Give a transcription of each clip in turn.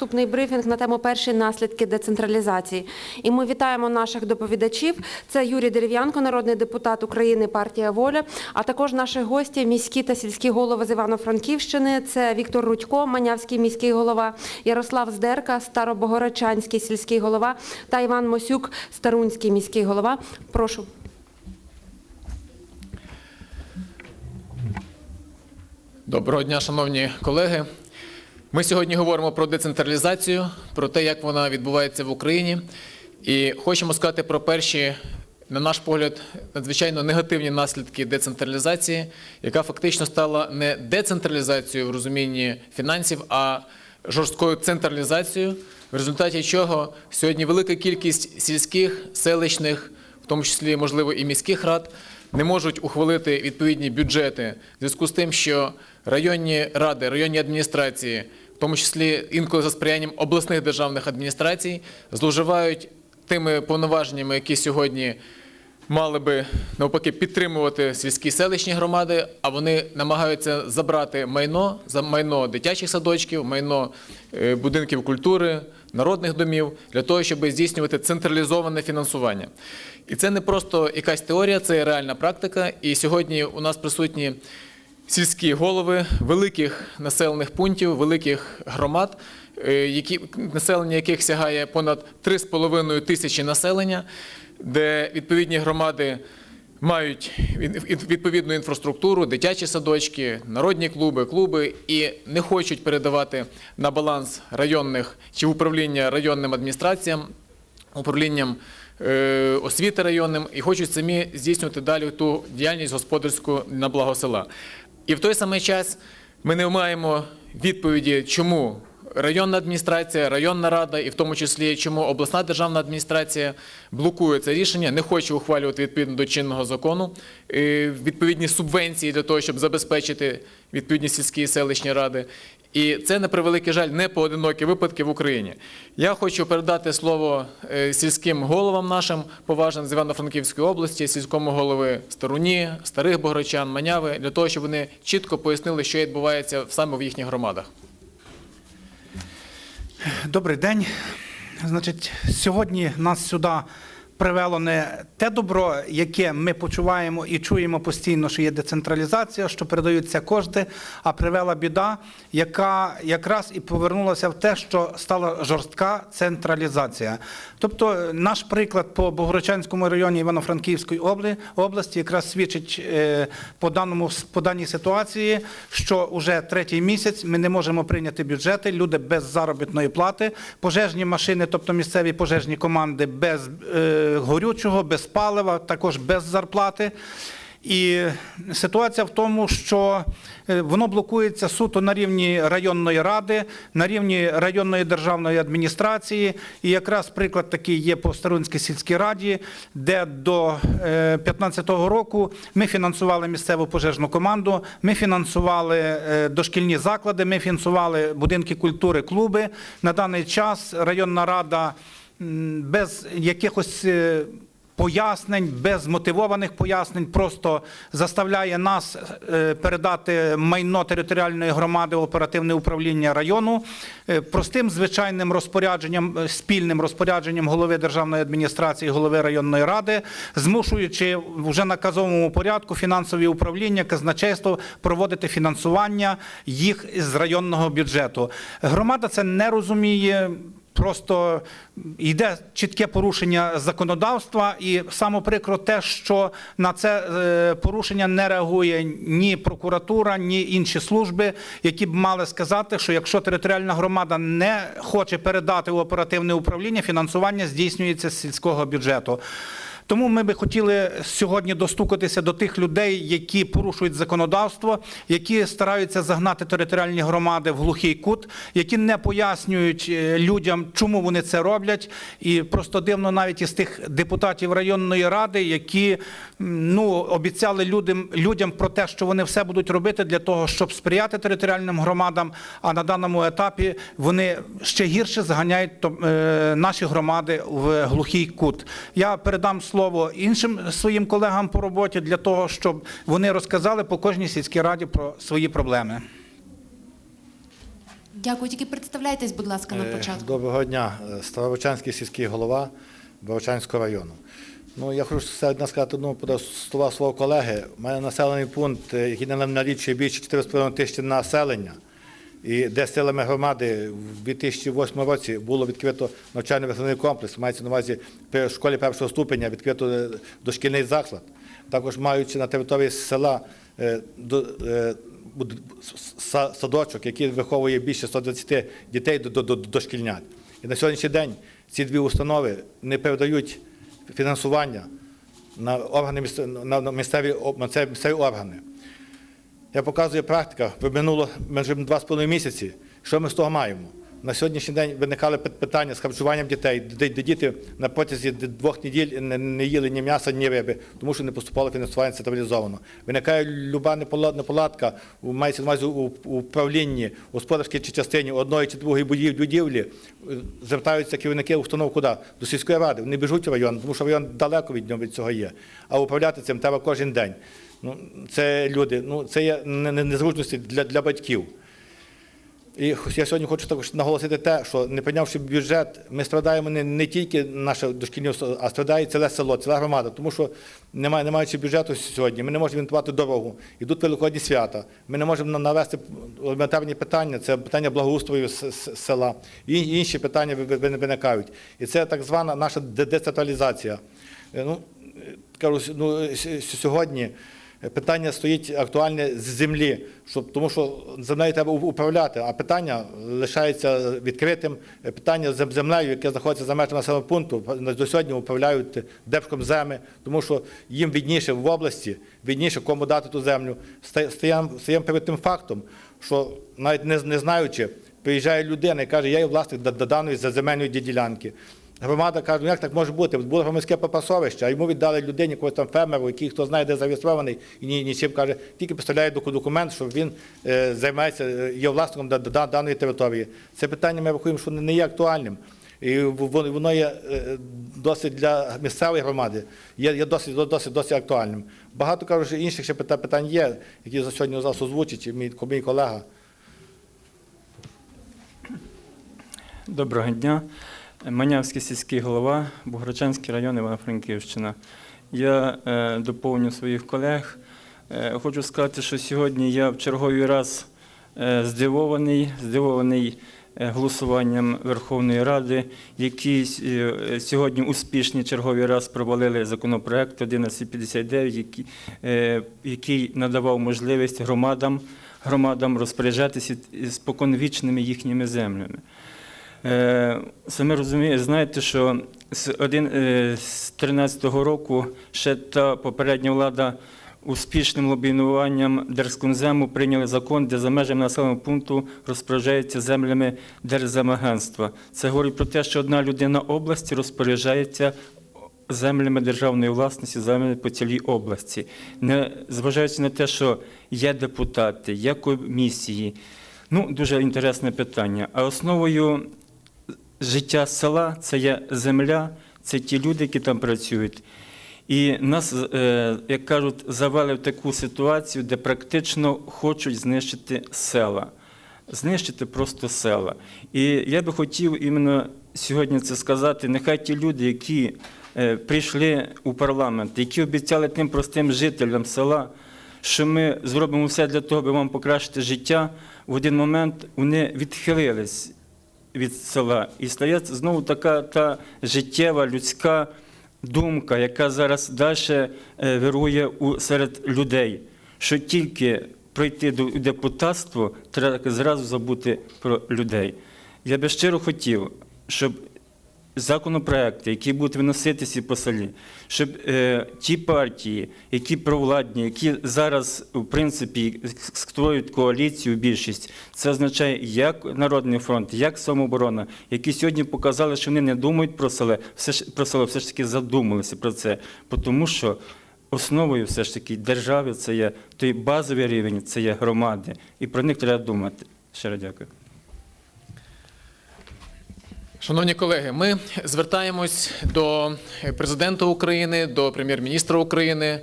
Наступний брифінг на тему перші наслідки децентралізації. І ми вітаємо наших доповідачів. Це Юрій Дерев'янко, народний депутат України, партія Воля, а також наші гості, міські та сільські голови з Івано-Франківщини. Це Віктор Рудько, Манявський міський голова, Ярослав Здерка, Старобогородчанський сільський голова та Іван Мосюк, Старунський міський голова. Прошу. Доброго дня, шановні колеги. Ми сьогодні говоримо про децентралізацію, про те, як вона відбувається в Україні. І хочемо сказати про перші, на наш погляд, надзвичайно негативні наслідки децентралізації, яка фактично стала не децентралізацією в розумінні фінансів, а жорсткою централізацією, в результаті чого сьогодні велика кількість сільських, селищних, тому числі, можливо, і міських рад, не можуть ухвалити відповідні бюджети в зв'язку з тим, що районні ради, районні адміністрації, в тому числі інколи за сприянням обласних державних адміністрацій, зловживають тими повноваженнями, які сьогодні мали би навпаки підтримувати сільські селищні громади, а вони намагаються забрати майно за майно дитячих садочків, майно е, будинків культури, народних домів для того, щоб здійснювати централізоване фінансування. І це не просто якась теорія, це реальна практика. І сьогодні у нас присутні сільські голови великих населених пунктів, великих громад, е, які, населення яких сягає понад 3,5 тисячі населення, де відповідні громади мають відповідну інфраструктуру, дитячі садочки, народні клуби, клуби і не хочуть передавати на баланс районних чи управління районним адміністраціям, управлінням е, освіти районним і хочуть самі здійснювати далі ту діяльність господарську на благо села. І в той самий час ми не маємо відповіді, чому районна адміністрація, районна рада, і в тому числі чому обласна державна адміністрація блокує це рішення, не хоче ухвалювати відповідно до чинного закону е, відповідні субвенції для того, щоб забезпечити відповідні сільські і селищні ради. І це на превеликий жаль не поодинокі випадки в Україні. Я хочу передати слово е, сільським головам нашим поважним з Івано-Франківської області, сільському голови Старуні, старих Богородчан, Маняви, для того, щоб вони чітко пояснили, що відбувається саме в їхніх громадах. Добрий день. Значить, сьогодні нас сюди привело не те добро, яке ми почуваємо і чуємо постійно, що є децентралізація, що передаються кошти, а привела біда, яка якраз і повернулася в те, що стала жорстка централізація. Тобто, наш приклад по Богородчанському районі Івано-Франківської області якраз свідчить е, по даному по даній ситуації, що вже третій місяць ми не можемо прийняти бюджети, люди без заробітної плати, пожежні машини, тобто місцеві пожежні команди без е, горючого, без палива, також без зарплати. І ситуація в тому, що е, воно блокується суто на рівні районної ради, на рівні районної державної адміністрації. І якраз приклад такий є по Старунській сільській раді, де до 2015 року ми фінансували місцеву пожежну команду, ми фінансували е, дошкільні заклади, ми фінансували будинки культури, клуби. На даний час районна рада без якихось. е, пояснень, без мотивованих пояснень, просто заставляє нас е, передати майно територіальної громади в оперативне управління району е, простим звичайним розпорядженням, спільним розпорядженням голови державної адміністрації, голови районної ради, змушуючи вже наказовому порядку фінансові управління, казначейство проводити фінансування їх з районного бюджету. Громада це не розуміє. Просто йде чітке порушення законодавства, і саме прикро те, що на це е, порушення не реагує ні прокуратура, ні інші служби, які б мали сказати, що якщо територіальна громада не хоче передати в оперативне управління, фінансування здійснюється з сільського бюджету. Тому ми би хотіли сьогодні достукатися до тих людей, які порушують законодавство, які стараються загнати територіальні громади в глухий кут, які не пояснюють е, людям, чому вони це роблять. І просто дивно навіть із тих депутатів районної ради, які ну обіцяли людям, людям про те, що вони все будуть робити для того, щоб сприяти територіальним громадам. А на даному етапі вони ще гірше заганяють е, наші громади в глухий кут. Я передам слово іншим своїм колегам по роботі для того, щоб вони розказали по кожній сільській раді про свої проблеми. Дякую. Тільки представляйтесь, будь ласка, на Е, початку. Доброго дня, Старовичанський сільський голова Бовчанського району. Ну, я хочу все одне сказати ну, про слова свого колеги. У мене населений пункт, е, який на- налічує більше 4,5 тисячі населення, і де силами громади в 2008 році було відкрито навчально-виховний комплекс, мається на увазі при школі першого ступеня відкрито е, дошкільний заклад. Також маючи на території села е, е, садочок, який виховує більше 120 дітей до, до, до дошкільнят. І на сьогоднішній день ці дві установи не передають фінансування на органи на місцеві органи. Я показую практика, минуло з половиною місяці. Що ми з того маємо? На сьогоднішній день виникали питання з харчуванням дітей, де, діти на протязі двох неділь не, їли ні м'яса, ні риби, тому що не поступало фінансування централізовано. Виникає люба непола- неполадка, мається увазі у управлінні, у господарській частині одної чи другої будів- будівлі, звертаються керівники установ куди? До сільської ради. Вони біжуть в район, тому що район далеко від нього від цього є. А управляти цим треба кожен день. Ну, це люди, ну це є не- не- незручності для, для батьків. І я сьогодні хочу також наголосити те, що не прийнявши бюджет, ми страдаємо не, не тільки наше дошкільне, а страдає ціле село, ціла громада. Тому що немає, не маючи бюджету сьогодні, ми не можемо інвентувати дорогу. Ідуть великодні свята. Ми не можемо навести елементарні питання, це питання благоустрою села. І інші питання ви- ви- виникають. І це так звана наша де- децентралізація. Е, Ну, е, кажу, ну, сьогодні питання стоїть актуальне з землі, щоб, тому що землею треба управляти, а питання лишається відкритим. Питання з землею, яке знаходиться за межами населеного пункту, до сьогодні управляють Держкомземи, тому що їм відніше в області, відніше кому дати ту землю. Стаємо стаємо перед тим фактом, що навіть не, знаючи, приїжджає людина і каже, я є власник да- даної земельної ділянки. Громада каже, ну як так може бути? Було громадське попасовище, а йому віддали людині, якогось там фермеру, який хто знає, де зареєстрований, і ні, нічим каже, тільки представляє документ, що він е, займається, е, є власником да- да- даної території. Це питання ми рахуємо, що не є актуальним. І воно є е, досить для місцевої громади, є, досить, досить, досить актуальним. Багато кажу, що інших ще питань є, які за сьогодні зараз озвучить мій, мій колега. Доброго дня. Манявський сільський голова, Богородчанський район Івано-Франківщина. Я е, доповню своїх колег. Е, хочу сказати, що сьогодні я в черговий раз е, здивований, здивований голосуванням Верховної Ради, які сьогодні успішні черговий раз провалили законопроект 1159, який, який надавав можливість громадам, громадам розпоряджатися споконвічними їхніми землями. Е, Саме розумієте, знаєте, що з один е, 13-го року ще та попередня влада успішним лобінуванням Держкомзему прийняли закон, де за межами населеного пункту розпоряджаються землями Держземагентства. Це говорить про те, що одна людина області розпоряджається землями державної власності, землями по цілій області. Не зважаючи на те, що є депутати, є комісії. Ну, дуже інтересне питання. А основою життя села це є земля, це ті люди, які там працюють. І нас, е, як кажуть, завели в таку ситуацію, де практично хочуть знищити села, знищити просто села. І я би хотів іменно сьогодні це сказати. Нехай ті люди, які е, прийшли у парламент, які обіцяли тим простим жителям села, що ми зробимо все для того, аби вам покращити життя, в один момент вони відхилились від села. І стає знову така та життєва людська думка, яка зараз далі вирує у, серед людей, що тільки прийти до депутатства, треба зразу забути про людей. Я би щиро хотів, щоб законопроекти, які будуть виноситися по селі, щоб е, ті партії, які провладні, які зараз в принципі створюють коаліцію, більшість, це означає як Народний фронт, як самооборона, які сьогодні показали, що вони не думають про село, все ж про село, все ж таки задумалися про це, тому що. Основою все ж таки держави це є той базовий рівень, це є громади, і про них треба думати. Щиро дякую. Шановні колеги, ми звертаємось до президента України, до прем'єр-міністра України,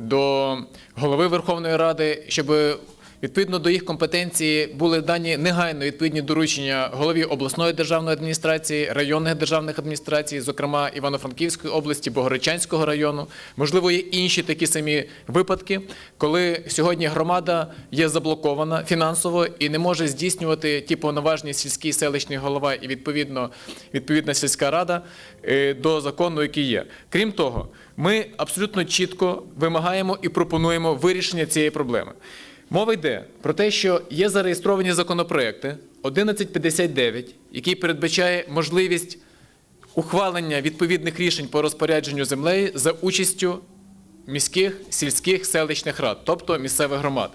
до голови Верховної Ради, щоб Відповідно до їх компетенції були дані негайно відповідні доручення голові обласної державної адміністрації, районних державних адміністрацій, зокрема Івано-Франківської області, Богородчанського району. Можливо, є інші такі самі випадки, коли сьогодні громада є заблокована фінансово і не може здійснювати ті повноваження сільський селищний голова і відповідно відповідна сільська рада е, до закону, який є. Крім того, ми абсолютно чітко вимагаємо і пропонуємо вирішення цієї проблеми. Мова йде про те, що є зареєстровані законопроекти 1159, який передбачає можливість ухвалення відповідних рішень по розпорядженню землею за участю міських, сільських, селищних рад, тобто місцевих громад.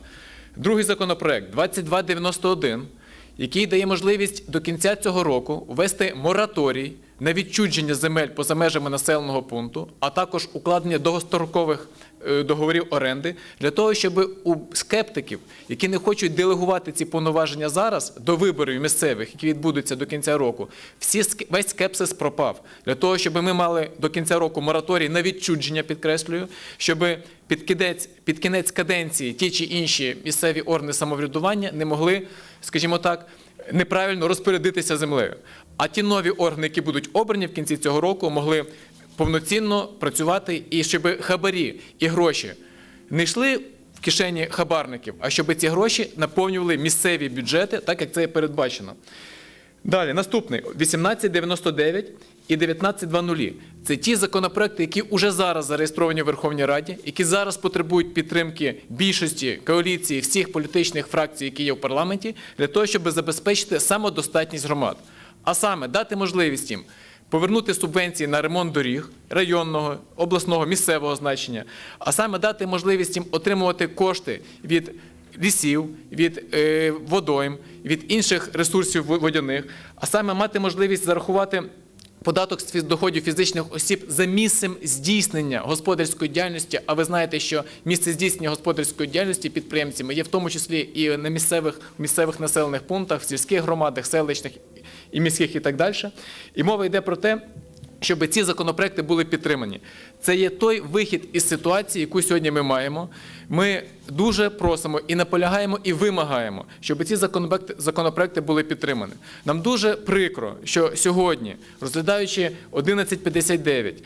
Другий законопроект 2291, який дає можливість до кінця цього року ввести мораторій на відчудження земель поза межами населеного пункту, а також укладення довгострокових договорів оренди для того, щоб у скептиків, які не хочуть делегувати ці повноваження зараз до виборів місцевих, які відбудуться до кінця року, всі весь скепсис пропав для того, щоб ми мали до кінця року мораторій на відчудження, підкреслюю, щоб під кінець, під кінець каденції ті чи інші місцеві органи самоврядування не могли, скажімо так, неправильно розпорядитися землею. А ті нові органи, які будуть обрані в кінці цього року, могли повноцінно працювати і щоб хабарі і гроші не йшли в кишені хабарників, а щоб ці гроші наповнювали місцеві бюджети, так як це передбачено. Далі, наступний 1899 і 1920. Це ті законопроекти, які вже зараз зареєстровані в Верховній Раді, які зараз потребують підтримки більшості коаліції всіх політичних фракцій, які є в парламенті, для того, щоб забезпечити самодостатність громад. А саме дати можливість їм повернути субвенції на ремонт доріг районного, обласного, місцевого значення, а саме дати можливість їм отримувати кошти від лісів, від е, водойм, від інших ресурсів водяних, а саме мати можливість зарахувати. Податок з доходів фізичних осіб за місцем здійснення господарської діяльності. А ви знаєте, що місце здійснення господарської діяльності підприємцями є в тому числі і на місцевих місцевих населених пунктах, в сільських громадах, селищних і міських, і так далі. І мова йде про те, щоб ці законопроекти були підтримані. Це є той вихід із ситуації, яку сьогодні ми маємо. Ми дуже просимо і наполягаємо, і вимагаємо, щоб ці законопроекти, були підтримані. Нам дуже прикро, що сьогодні, розглядаючи 1159,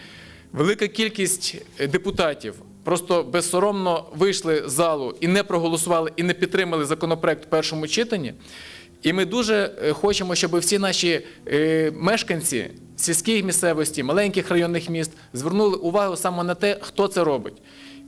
велика кількість депутатів просто безсоромно вийшли з залу і не проголосували, і не підтримали законопроект в першому читанні. І ми дуже е, хочемо, щоб всі наші е, мешканці сільських місцевості, маленьких районних міст звернули увагу саме на те, хто це робить.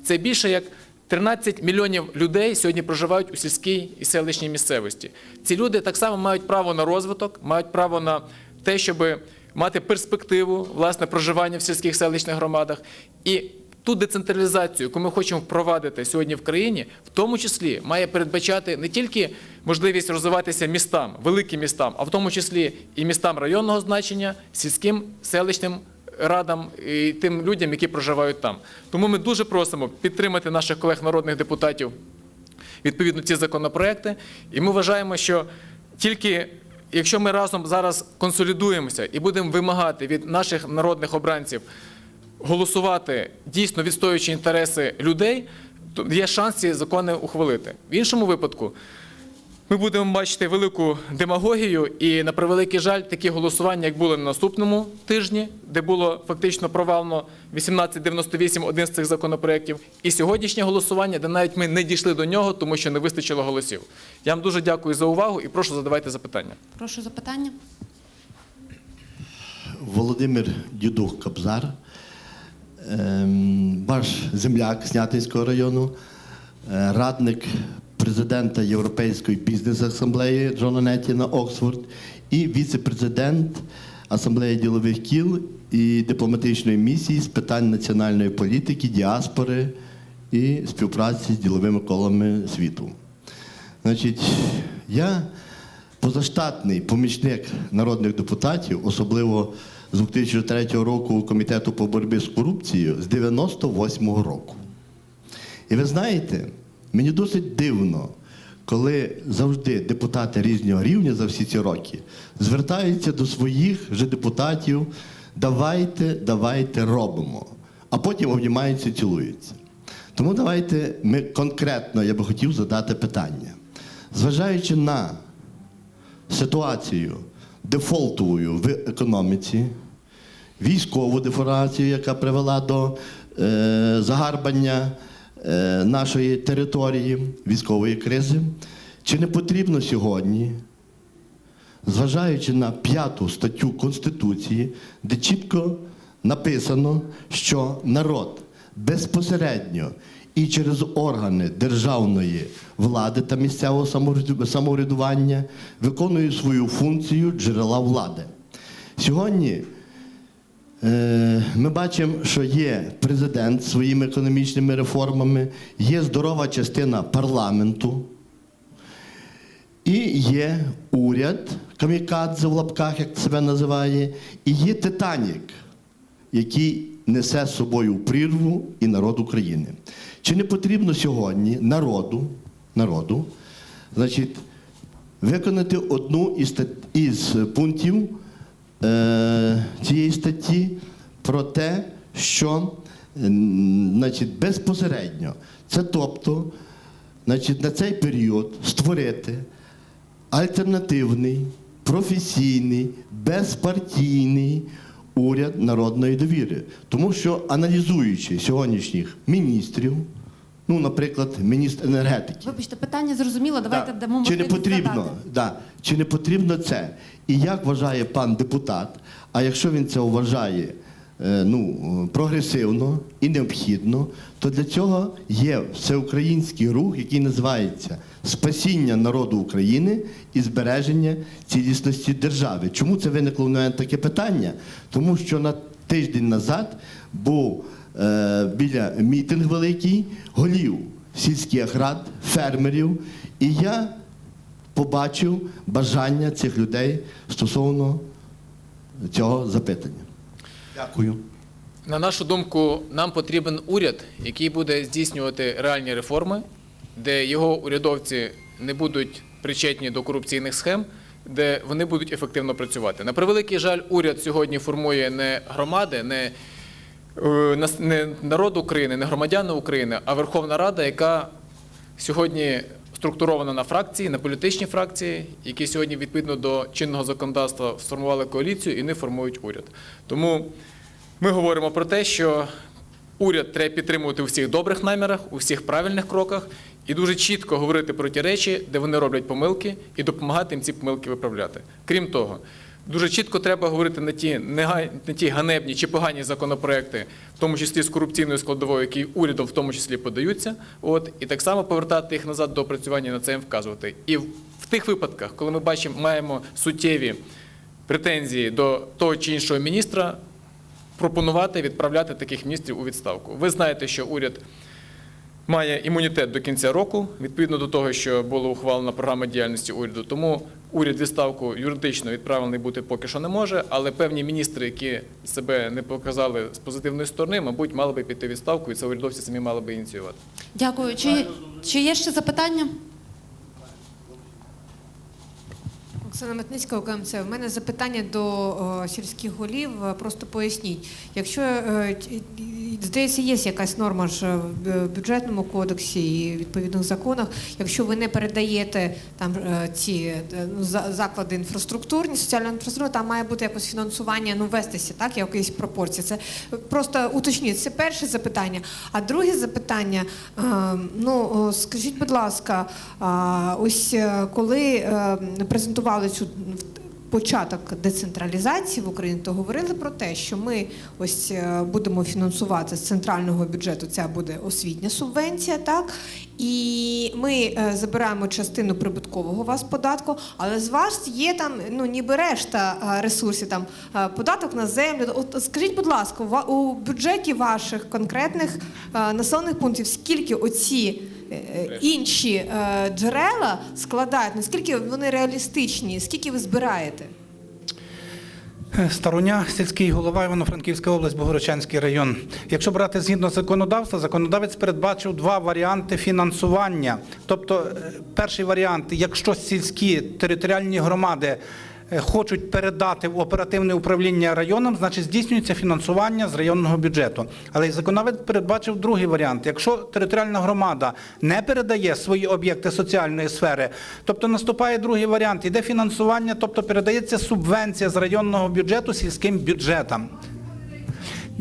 Це більше як 13 мільйонів людей сьогодні проживають у сільській і селищній місцевості. Ці люди так само мають право на розвиток, мають право на те, щоб мати перспективу власне проживання в сільських селищних громадах. І ту децентралізацію, яку ми хочемо впровадити сьогодні в країні, в тому числі має передбачати не тільки можливість розвиватися містам, великим містам, а в тому числі і містам районного значення, сільським селищним радам і тим людям, які проживають там. Тому ми дуже просимо підтримати наших колег народних депутатів відповідно ці законопроекти. І ми вважаємо, що тільки якщо ми разом зараз консолідуємося і будемо вимагати від наших народних обранців голосувати дійсно відстоюючи інтереси людей, то є шанс ці закони ухвалити. В іншому випадку. Ми будемо бачити велику демагогію і, на превеликий жаль, такі голосування, як були на наступному тижні, де було фактично провалено 1898, один з цих законопроєктів, і сьогоднішнє голосування, де навіть ми не дійшли до нього, тому що не вистачило голосів. Я вам дуже дякую за увагу і прошу задавайте запитання. Прошу запитання. Володимир Дідух Кобзар, ем, ваш земляк Снятинського району, е, радник президента Європейської бізнес-асамблеї Джона Неттіна Оксфорд і віце-президент Асамблеї ділових кіл і дипломатичної місії з питань національної політики, діаспори і співпраці з діловими колами світу. Значить, я позаштатний помічник народних депутатів, особливо з 2003 року Комітету по боротьбі з корупцією, з 98-го року. І ви знаєте, мені досить дивно, коли завжди депутати різного рівня за всі ці роки звертаються до своїх же депутатів, давайте, давайте робимо, а потім обнімаються і цілуються. Тому давайте ми конкретно, я би хотів задати питання. Зважаючи на ситуацію дефолтовою в економіці, військову дефорацію, яка привела до е, загарбання е, нашої території, військової кризи, чи не потрібно сьогодні, зважаючи на п'яту статтю Конституції, де чітко написано, що народ безпосередньо і через органи державної влади та місцевого самоврядування виконує свою функцію джерела влади. Сьогодні Е, Ми бачимо, що є президент своїми економічними реформами, є здорова частина парламенту, і є уряд, камікадзе в лапках, як себе називає, і є Титанік, який несе з собою прірву і народ України. Чи не потрібно сьогодні народу, народу значить, виконати одну із, із пунктів е, цієї статті про те, що значить, безпосередньо, це тобто значить, на цей період створити альтернативний, професійний, безпартійний уряд народної довіри. Тому що аналізуючи сьогоднішніх міністрів, ну, наприклад, міністр енергетики. Вибачте, питання зрозуміло. Давайте Да. дамо Чи не потрібно, да. Чи не потрібно це? І як вважає пан депутат, а якщо він це вважає ну, прогресивно і необхідно, то для цього є всеукраїнський рух, який називається Спасіння народу України і збереження цілісності держави. Чому це виникло в мене таке питання? Тому що на тиждень назад був е, біля мітинг великий голів сільських рад, фермерів, і я побачив бажання цих людей стосовно цього запитання. Дякую. На нашу думку, нам потрібен уряд, який буде здійснювати реальні реформи, де його урядовці не будуть причетні до корупційних схем, де вони будуть ефективно працювати. На превеликий жаль, уряд сьогодні формує не громади, не, е, не народ України, не громадяни України, а Верховна Рада, яка сьогодні структурована на фракції, на політичні фракції, які сьогодні відповідно до чинного законодавства сформували коаліцію і не формують уряд. Тому ми говоримо про те, що уряд треба підтримувати у всіх добрих намірах, у всіх правильних кроках і дуже чітко говорити про ті речі, де вони роблять помилки, і допомагати їм ці помилки виправляти. Крім того, дуже чітко треба говорити на ті, на ті ганебні чи погані законопроекти, в тому числі з корупційною складовою, які урядом в тому числі подаються, от, і так само повертати їх назад до опрацювання на це їм вказувати. І в, в тих випадках, коли ми бачимо, маємо суттєві претензії до того чи іншого міністра, пропонувати відправляти таких міністрів у відставку. Ви знаєте, що уряд має імунітет до кінця року, відповідно до того, що було ухвалена програма діяльності уряду. Тому уряд відставку юридично відправлений бути поки що не може, але певні міністри, які себе не показали з позитивної сторони, мабуть, мали би піти відставку, і це урядовці самі мали би ініціювати. Дякую. Чи, чи є ще запитання? Оксана Метницька, ОКМЦ. У мене запитання до о, сільських голів. Е, Просто поясніть. Якщо е, здається, є якась норма ж в бюджетному кодексі і відповідних законах, якщо ви не передаєте там е, ці е, ну, заклади інфраструктурні, соціальної інфраструктури, там має бути якось фінансування, ну вестися, так, якісь пропорції. Це просто уточніть. Це перше запитання. А друге запитання, е, ну скажіть, будь ласка, а, ось е, коли е, презентували цю початок децентралізації в Україні, то говорили про те, що ми ось е, будемо фінансувати з центрального бюджету. Ця буде освітня субвенція, так і ми е, забираємо частину прибуткового вас податку, але з вас є там ну ніби решта е, ресурсів, там податок на землю. От скажіть, будь ласка, у бюджеті ваших конкретних населених пунктів скільки оці інші е, джерела складають, наскільки вони реалістичні, скільки ви збираєте? Староня, сільський голова, Івано-Франківська область, Богородчанський район. Якщо брати згідно законодавства, законодавець передбачив два варіанти фінансування. Тобто, е, перший варіант, якщо сільські територіальні громади е, хочуть передати в оперативне управління районам, значить здійснюється фінансування з районного бюджету. Але законодавець передбачив другий варіант. Якщо територіальна громада не передає свої об'єкти соціальної сфери, тобто наступає другий варіант, іде фінансування, тобто передається субвенція з районного бюджету сільським бюджетам.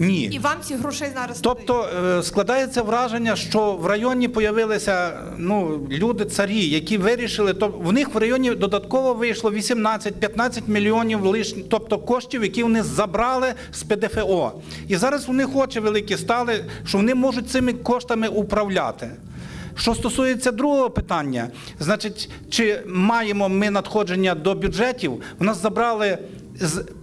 Ні. І вам ці грошей зараз Тобто е, складається враження, що в районі появилися ну, люди царі, які вирішили, то в них в районі додатково вийшло 18-15 мільйонів лишні, тобто коштів, які вони забрали з ПДФО. І зараз у них очі великі стали, що вони можуть цими коштами управляти. Що стосується другого питання, значить, чи маємо ми надходження до бюджетів? У нас забрали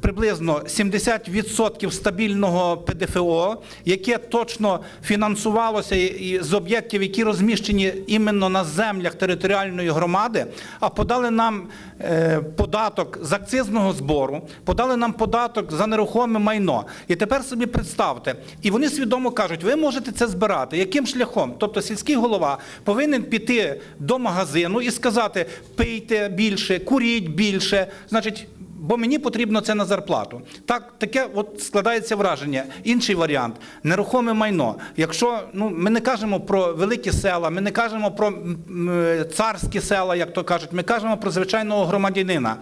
приблизно 70% стабільного ПДФО, яке точно фінансувалося з об'єктів, які розміщені іменно на землях територіальної громади, а подали нам е, податок з акцизного збору, подали нам податок за нерухоме майно. І тепер собі представте, і вони свідомо кажуть, ви можете це збирати. Яким шляхом? Тобто сільський голова повинен піти до магазину і сказати: пийте більше, куріть більше. Значить, бо мені потрібно це на зарплату. Так, таке от складається враження. Інший варіант нерухоме майно. Якщо ну ми не кажемо про великі села, ми не кажемо про м, царські села, як то кажуть, ми кажемо про звичайного громадянина,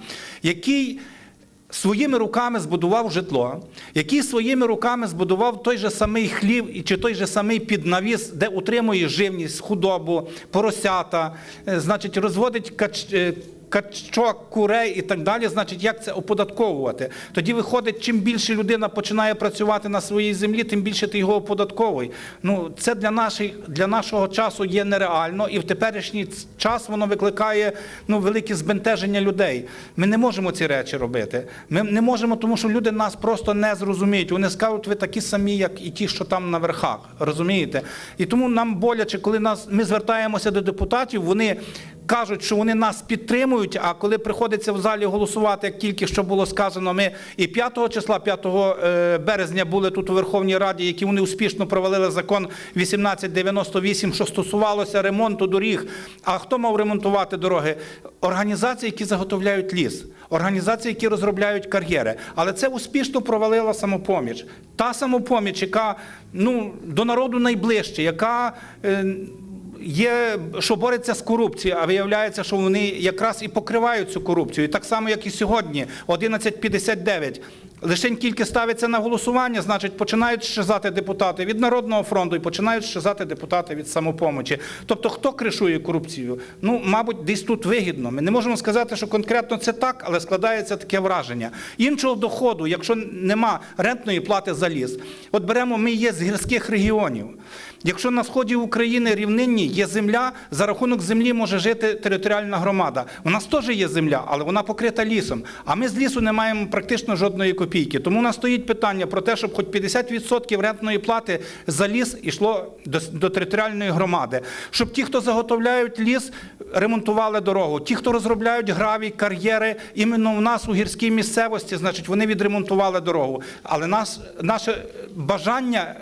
який. Своїми руками збудував житло, який своїми руками збудував той же самий хлів чи той же самий піднавіс, де утримує живність, худобу, поросята, е, значить, розводить кач, е, качок, курей і так далі, значить, як це оподатковувати? Тоді виходить, чим більше людина починає працювати на своїй землі, тим більше ти його оподатковуй. Ну, це для, наших, для нашого часу є нереально, і в теперішній час воно викликає ну, велике збентеження людей. Ми не можемо ці речі робити. Ми не можемо, тому що люди нас просто не зрозуміють. Вони скажуть, ви такі самі, як і ті, що там на верхах. Розумієте? І тому нам боляче, коли нас, ми звертаємося до депутатів, вони кажуть, що вони нас підтримують, а коли приходиться в залі голосувати, як тільки що було сказано, ми і 5 числа, 5 е, березня були тут у Верховній Раді, які вони успішно провалили закон 1898, що стосувалося ремонту доріг. А хто мав ремонтувати дороги? Організації, які заготовляють ліс, організації, які розробляють кар'єри. Але це успішно провалила самопоміч. Та самопоміч, яка ну, до народу найближче, яка. Є, що бореться з корупцією, а виявляється, що вони якраз і покривають цю корупцію. І так само, як і сьогодні, 11.59. Лишень тільки ставиться на голосування, значить, починають щезати депутати від Народного фронту і починають щезати депутати від самопомочі. Тобто, хто кришує корупцію? Ну, мабуть, десь тут вигідно. Ми не можемо сказати, що конкретно це так, але складається таке враження. Іншого доходу, якщо нема рентної плати за ліс, от беремо, ми є з гірських регіонів. Якщо на сході України рівнинні є земля, за рахунок землі може жити територіальна громада. У нас теж є земля, але вона покрита лісом. А ми з лісу не маємо практично жодної копійки. Тому у нас стоїть питання про те, щоб хоч 50% рентної плати за ліс йшло до, до територіальної громади. Щоб ті, хто заготовляють ліс, ремонтували дорогу. Ті, хто розробляють гравій, кар'єри, іменно в нас у гірській місцевості, значить, вони відремонтували дорогу. Але нас, наше бажання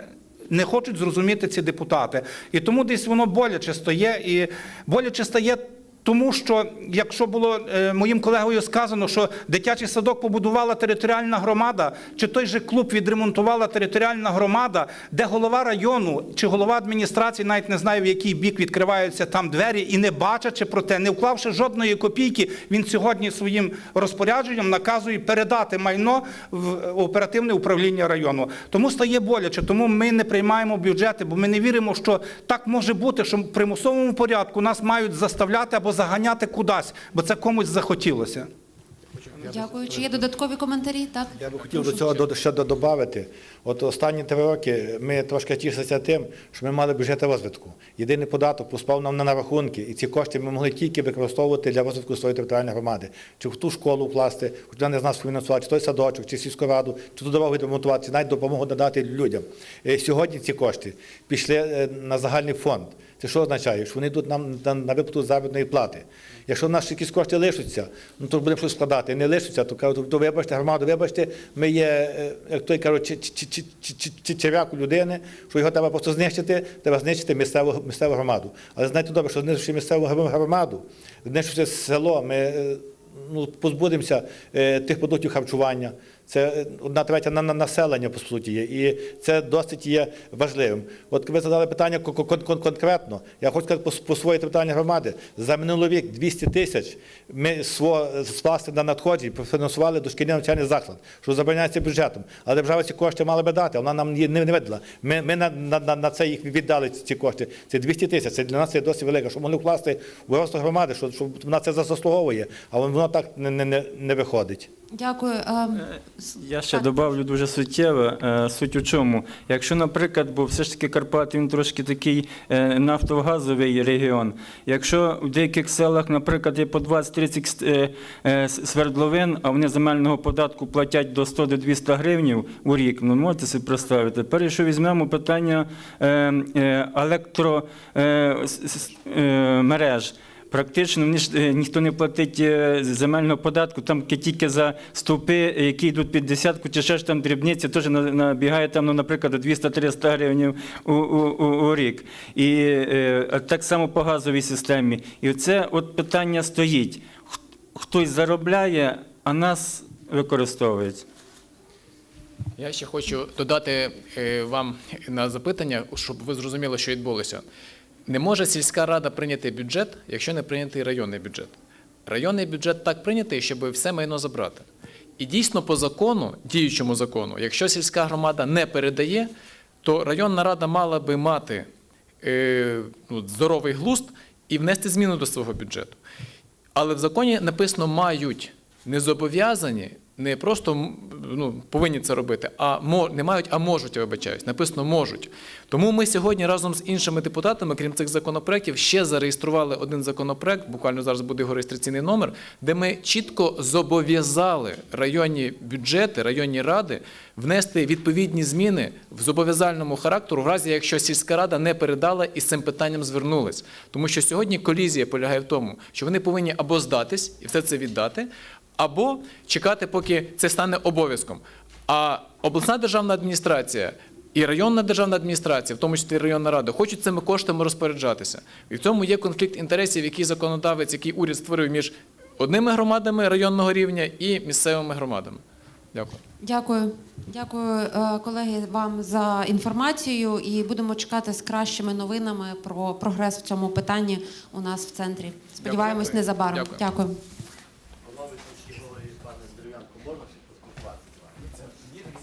не хочуть зрозуміти ці депутати. І тому десь воно боляче стає. І боляче стає. Тому що, якщо було е, моїм колегою сказано, що дитячий садок побудувала територіальна громада, чи той же клуб відремонтувала територіальна громада, де голова району чи голова адміністрації, навіть не знаю, в який бік відкриваються там двері, і не бачачи про те, не вклавши жодної копійки, він сьогодні своїм розпорядженням наказує передати майно в оперативне управління району. Тому стає боляче, тому ми не приймаємо бюджети, бо ми не віримо, що так може бути, що в примусовому порядку нас мають заставляти або заганяти кудись, бо це комусь захотілося. Дякую. Чи є додаткові коментарі? Так. Я би хотів до цього ще додати. От останні три роки ми трошки тішилися тим, що ми мали бюджет розвитку. Єдиний податок поспав нам на рахунки, і ці кошти ми могли тільки використовувати для розвитку своєї територіальної громади. Чи в ту школу вкласти, хоч не з нас фінансувати, чи той садочок, чи сільську раду, чи ту дорогу відремонтувати, чи навіть допомогу надати людям. Е, Сьогодні ці кошти пішли е, на загальний фонд. Це що означає? Що вони йдуть нам на, виплату заробітної плати. Якщо в нас якісь кошти лишаться, ну то будемо щось складати. Не лишаться, то кажуть, то вибачте, громаду, вибачте, ми є, е, як той кажуть, чи- чи- людини, що його треба просто знищити, треба знищити місцеву, місцеву громаду. Але знаєте добре, що знищивши місцеву громаду, знищивши село, ми е, ну, позбудемося е, тих продуктів харчування. Це одна третя на, на населення, по суті, є. І це досить є важливим. От ви задали питання кон- кон- кон- конкретно. Я хочу сказати по, своє питання громади. За минулий рік 200 тисяч ми свого скласти на надходжень профінансували дошкільний навчальний заклад, що забороняється бюджетом. Але держава ці кошти мала би дати, вона нам не, видала. Ми, ми на, на, на, це їх віддали, ці кошти. Це 200 тисяч. Це для нас є досить велика, щоб могли вкласти в громади, що, що вона це заслуговує, а воно так не, не, не виходить. Дякую. Ем, Я ще добавлю дуже суттєво. Е, Суть у чому? Якщо, наприклад, бо все ж таки Карпати він трошки такий е, нафтогазовий регіон. Якщо в деяких селах, наприклад, є по 20-30 е, е, с- свердловин, а вони земельного податку платять до 100 до 200 гривнів у рік, ну можете собі представити. Тепер, якщо візьмемо питання е, е, електромереж, Практично ні- е, ніхто не платить е, земельного податку, там тільки за стовпи, які йдуть під десятку, чи ще ж там дрібниці, теж набігає там, ну, наприклад, 200-300 гривень у, у, у, у рік. І е, так само по газовій системі. І це от питання стоїть. Хтось заробляє, а нас використовують. Я ще хочу додати е, вам на запитання, щоб ви зрозуміли, що відбулося. Не може сільська рада прийняти бюджет, якщо не прийнятий районний бюджет. Районний бюджет так прийнятий, щоб все майно забрати. І дійсно по закону, діючому закону, якщо сільська громада не передає, то районна рада мала би мати е, ну, здоровий глузд і внести зміну до свого бюджету. Але в законі написано мають, не зобов'язані, не просто ну, повинні це робити, а не мають, а можуть, я вибачаюсь. Написано можуть. Тому ми сьогодні разом з іншими депутатами, крім цих законопроєктів, ще зареєстрували один законопроект, буквально зараз буде його реєстраційний номер, де ми чітко зобов'язали районні бюджети, районні ради внести відповідні зміни в зобов'язальному характеру, в разі якщо сільська рада не передала і з цим питанням звернулась. Тому що сьогодні колізія полягає в тому, що вони повинні або здатись і все це віддати, або чекати, поки це стане обов'язком. А обласна державна адміністрація і районна державна адміністрація, в тому числі районна рада, хочуть цими коштами розпоряджатися. І в цьому є конфлікт інтересів, який законодавець, який уряд створив між одними громадами районного рівня і місцевими громадами. Дякую. Дякую. Дякую, е, колеги, вам за інформацію і будемо чекати з кращими новинами про прогрес в цьому питанні у нас в центрі. Сподіваємось, незабаром. Дякую. Дякую.